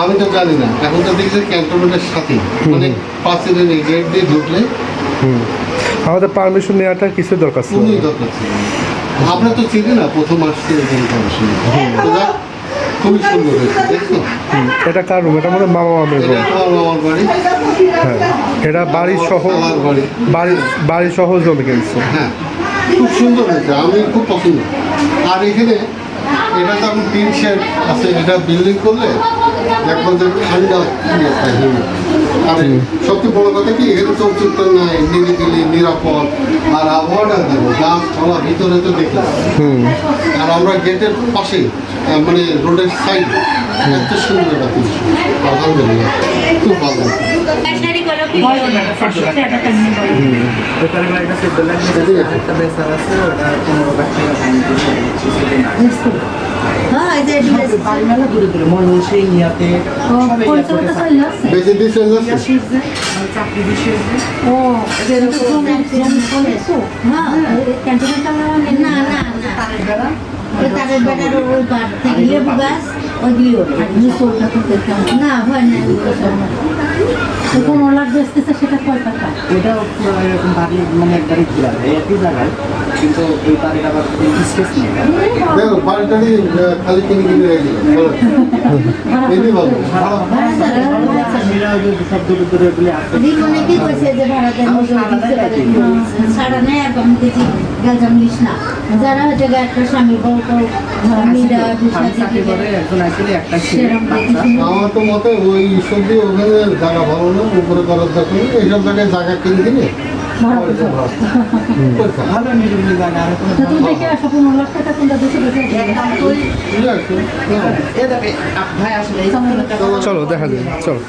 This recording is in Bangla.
আমি তো জানি না। এখন তো দেখছি ক্যান্টনমেন্টের সাথে। মানে পাশের এই গেট দিয়ে ঢুকলে হুম। আমাদের পারমিশন নেওয়াটা কিছু দরকার ছিল। দরকার ছিল। আমরা তো চিনি না প্রথম আসছে এখানে পারমিশন তো যাক, খুবই সুন্দর হয়েছে দেখছ হুম, এটা কার রুম এটা মনে হয় মামা মামির এটা রুম মামার বাড়ি। হ্যাঁ। এটা বাড়ি সহ আমার বাড়ি। বাড়ি বাড়ি সহ জমি কিনছে। হ্যাঁ। খুব সুন্দর হয়েছে আমি খুব পছন্দ আর এখানে এটা তো এখন টিন শেড আছে এটা বিল্ডিং করলে দেখবেন যে ঠান্ডা। আর সবচেয়ে বড় কথা কি এখানে চৌচিত্র নাই নিরিবিলি নিরাপদ। আর আবহাওয়াটা দেখো গাছপালা ভিতরে তো দেখলাম আর আমরা গেটের পাশে মানে রোডের সাইড এত সুন্দর একটা আলহামদুলিল্লাহ খুব ভালো না। না না ওই তারের ওই পার থেকে লেবু গাছ ওইগুলি ওঠে না সব না। কোন ওলার বেচতেছে সেটা কয় টাকা পুরো এরকম বাড়ি মানে একবারই ঘোরা একই জায়গায়, কিন্তু দেখো বাড়িটারি খালি কিনে কিনে রেখে এমনি ভালো ভালো মেয়েরা ওই যে সব দূরে দূরে ওগুলি আছে রিমনে কি কইছে যে গেলজাম লিস না। যারা গিয়ে একটা স্বামী বউ তো আমার মতে ওই সবজি ওখানে জায়গা ভালো না উপরে করার দরকার এইসব জায়গায় জায়গা কিনে কিনে হ্যাঁ। চলো। দেখা যায় চলো।